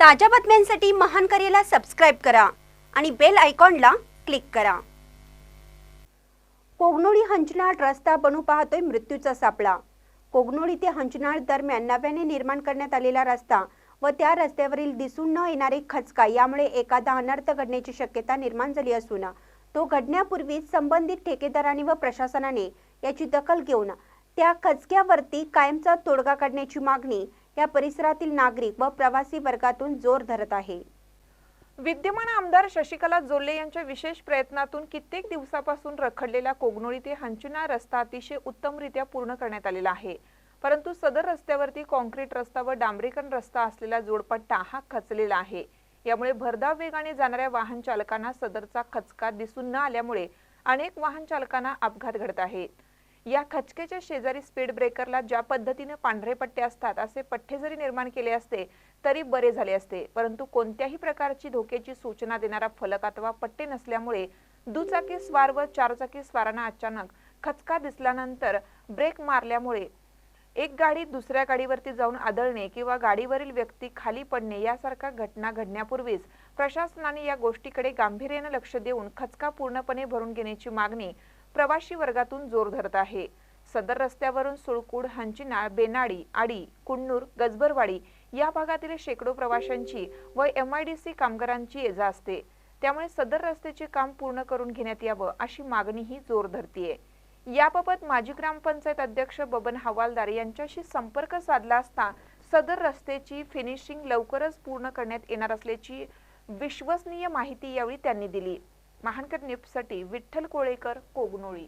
ताज्या बातम्यांसाठी महान करेला सबस्क्राईब करा आणि बेल आयकॉनला क्लिक करा. कोगनोळी हंचनाळ रस्ता बनू पाहतोय मृत्यूचा सापळा. कोगनोळी ते हंचनाळ दरम्यान नव्याने निर्माण करण्यात आलेला रस्ता व त्या रस्त्यावरील दिसून न येणारे खचका यामुळे एखादा अनर्थ घडण्याची शक्यता निर्माण झाली असून तो घडण्यापूर्वी संबंधित ठेकेदारांनी व प्रशासनाने याची दखल घेऊन त्या खचक्यावरती कायमचा तोडगा काढण्याची मागणी या परिसरातील नागरिक व प्रवासी वर्गातून जोर धरत आहे. विद्यमान आमदार शशिकला जोल्ले यांच्या विशेष प्रयत्नातून कित्येक दिवसापासून रखडलेला कोगनोळी ते हंचुना रस्ता अतिशय उत्तमरित्या पूर्ण करण्यात आलेला आहे. परंतु सदर रस्त्यावरती कॉन्क्रीट रस्ता व डांबरीकरण रस्ता असलेला जोडपट्टा हा खचलेला आहे. यामुळे भरधाव वेगाने जाणाऱ्या वाहन चालकांना सदरचा खचका दिसून न आल्यामुळे अनेक वाहन चालकांना अपघात घडत आहेत या खचकेच्या शेजारी स्पीड ब्रेकरला ज्या पद्धतीने पांढरे पट्टे असतात असे पट्टे जरी निर्माण केले असते तरी बरे झाले असते. परंतु कोणत्याही प्रकारची धोक्याची सूचना देणारा फलक अथवा पट्टे नसल्यामुळे दुचाकी स्वार व चारचाकी स्वारांना अचानक खचका दिसल्यानंतर ब्रेक मारल्यामुळे एक गाडी दुसऱ्या गाडीवरती जाऊन आदळणे किंवा गाडीवरील व्यक्ती खाली पडणे यासारख्या घटना घडण्यापूर्वीच प्रशासनाने या गोष्टीकडे गांभीर्याने लक्ष देऊन खचका पूर्णपणे भरून घेण्याची मागणी प्रवाशी वर्गातून जोर धरत आहे. सदर रस्त्यावरून सुळकूड हंचिनाळ बेनाडी आडी कुन्नूर गजबरवाडी या भागातील शेकडो प्रवाशांची व एम आय डी सी कामगारांची ये जा असते. त्यामुळे सदर रस्त्याचे काम पूर्ण करून घेण्यात यावं अशी मागणीही जोर धरतीये. याबाबत माजी ग्रामपंचायत अध्यक्ष बबन हवालदार यांच्याशी संपर्क साधला असता सदर रस्त्याची फिनिशिंग लवकरच पूर्ण करण्यात येणार असल्याची विश्वसनीय माहिती यावेळी त्यांनी दिली. महानकर न्यूजसाठी विठ्ठल कोळेकर कोगनोळी.